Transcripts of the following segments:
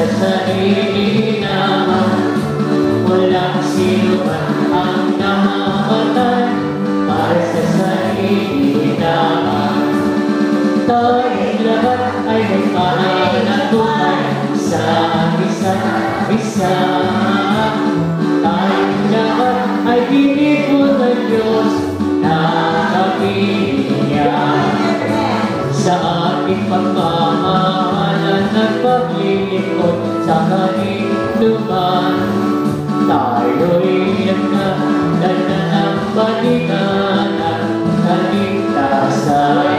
sa sarili naman Walang sino man ang namamatay Para sa sarili naman Tayong lahat ay may pananagutan Sa isa't isa ating pagmamahalan at paglilingkod sa kanilungan. Tayo'y nagdala ng balikan at kaligtasan.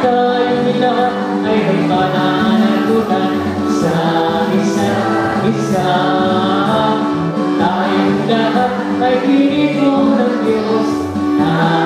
Tayong lahat ay may pananagutan sa isa't isa. Tayong lahat ay binigod ng Diyos na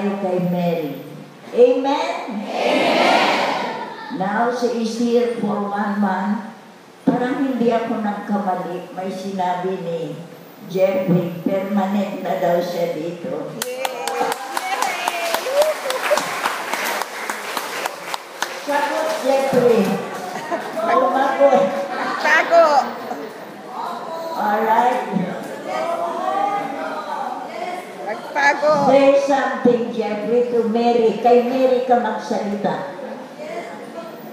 tayo kay Mary. Amen? Amen! Now, she is here for one month. Parang hindi ako nagkamali. May sinabi ni Jeffrey, permanent na daw siya dito. Sagot, Jeffrey. Magpago! Say something, Jeffrey, to Mary. Kay Mary ka magsalita.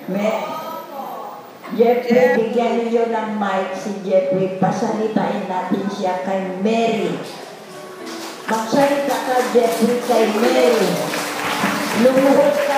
Me Jeffrey, Jeff. bigyan niyo ng mic si Jeffrey. Pasalitain natin siya kay Mary. Magsalita ka, Jeffrey, kay Mary. Lumuhod ka